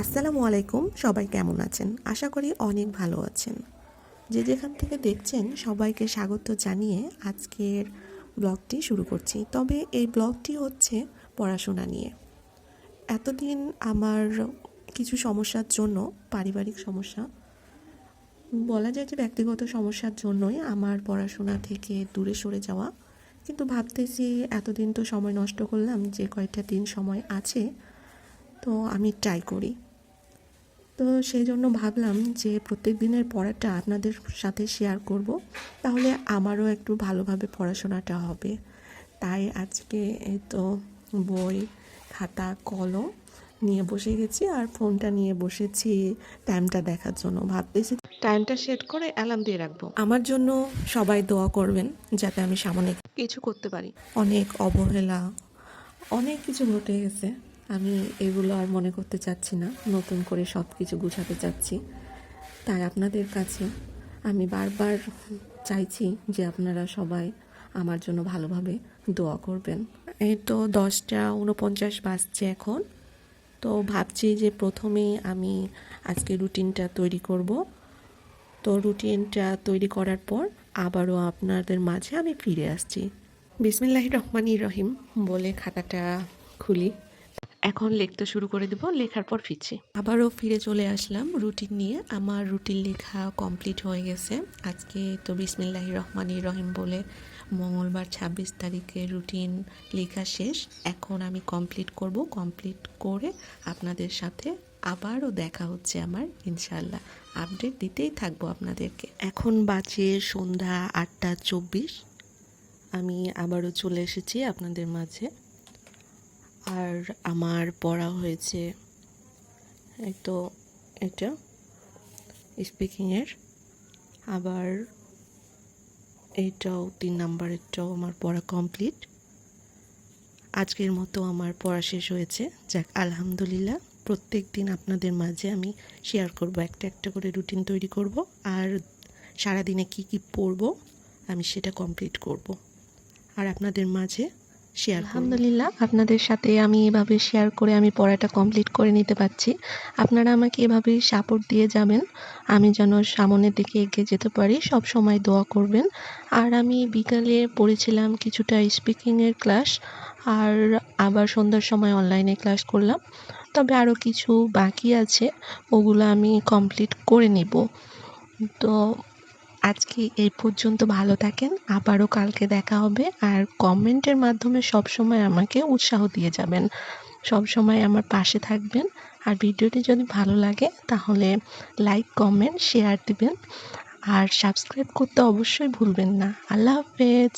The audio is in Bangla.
আসসালামু আলাইকুম, সবাই কেমন আছেন? আশা করি অনেক ভালো আছেন। যে যেখান থেকে দেখছেন, সবাইকে স্বাগত জানিয়ে আজকের ব্লগটি শুরু করছি। তবে এই ব্লগটি হচ্ছে পড়াশোনা নিয়ে। এতদিন আমার কিছু সমস্যার জন্য, পারিবারিক সমস্যা, বলা যায় যে ব্যক্তিগত সমস্যার জন্যই আমার পড়াশোনা থেকে দূরে সরে যাওয়া। কিন্তু ভাবতেছি এতদিন তো সময় নষ্ট করলাম, যে কয়েকটা দিন সময় আছে, তো আমি ট্রাই করি। তো সেই জন্য ভাবলাম যে প্রত্যেক দিনের পড়াটা আপনাদের সাথে শেয়ার করব। তাহলে আমারও একটু ভালোভাবে পড়াশোনাটা হবে। তাই আজকে এই তো বই খাতা কলম নিয়ে বসে গেছি আর ফোনটা নিয়ে বসেছি টাইমটা দেখার জন্য। ভাবতেছি টাইমটা সেট করে অ্যালার্ম দিয়ে রাখব। আমার জন্য সবাই দোয়া করবেন যাতে আমি সামনে কিছু করতে পারি। অনেক অবহেলা অনেক কিছু ঘটে গেছে। আমি এগুলো আর মনে করতে চাচ্ছি না। নতুন করে সব কিছু গুছাতে চাচ্ছি। তাই আপনাদের কাছে আমি বারবার চাইছি যে আপনারা সবাই আমার জন্য ভালোভাবে দোয়া করবেন। এই তো দশটা উনপঞ্চাশ বাজছে এখন। তো ভাবছি যে প্রথমেই আমি আজকে রুটিনটা তৈরি করব। তো রুটিনটা তৈরি করার পর আবারও আপনাদের মাঝে আমি ফিরে আসছি। বিসমিল্লাহ রহমানি রহিম বলে খাতাটা খুলি। এখন লিখতে শুরু করে দেব, লেখার পর ফিরছি। আবারও ফিরে চলে আসলাম রুটিন নিয়ে। আমার রুটিন লেখা কমপ্লিট হয়ে গেছে। আজকে তো বিসমিল্লাহ রহমানি রহিম বলে মঙ্গলবার ছাব্বিশ তারিখে রুটিন লেখা শেষ। এখন আমি কমপ্লিট করব। কমপ্লিট করে আপনাদের সাথে আবারও দেখা হচ্ছে আমার ইনশাল্লাহ আপডেট দিতেই থাকব আপনাদেরকে। এখন বাজে সন্ধ্যা আটটা চব্বিশ। আমি আবারও চলে এসেছি আপনাদের মাঝে। আর আমার পড়া হয়েছে তো এটা স্পিকিংয়ের আবার এইটাও তিন নাম্বারেরটাও আমার পড়া কমপ্লিট আজকের মতো আমার পড়া শেষ হয়েছে। যাক, আলহামদুলিল্লাহ। প্রত্যেক দিন আপনাদের মাঝে আমি শেয়ার করব, একটা একটা করে রুটিন তৈরি করব। আর সারাদিনে কি কি পড়ব, আমি সেটা কমপ্লিট করব। আর আপনাদের মাঝে শেয়ার আলহামদুলিল্লাহ, আপনাদের সাথে আমি এভাবে শেয়ার করে আমি পড়াটা কমপ্লিট করে নিতে পারছি। আপনারা আমাকে এভাবে সাপোর্ট দিয়ে যাবেন। আমি যেন সামনের দিকে এগিয়ে যেতে পারি, সব সময় দোয়া করবেন। আর আমি বিকালে পড়েছিলাম কিছুটা স্পিকিংয়ের ক্লাস আর আবার সন্ধ্যার সময় অনলাইনে ক্লাস করলাম। তবে আরও কিছু বাকি আছে, ওগুলো আমি কমপ্লিট করে নিব। তো আজকে এই পর্যন্ত ভালো থাকেন। আবারও কালকে দেখা হবে আর কমেন্টের মাধ্যমে সব সময় আমাকে উৎসাহ দিয়ে যাবেন। সবসময় আমার পাশে থাকবেন। আর ভিডিওটি যদি ভালো লাগে তাহলে লাইক, কমেন্ট, শেয়ার দিবেন। আর সাবস্ক্রাইব করতে অবশ্যই ভুলবেন না। আল্লাহ হাফেজ।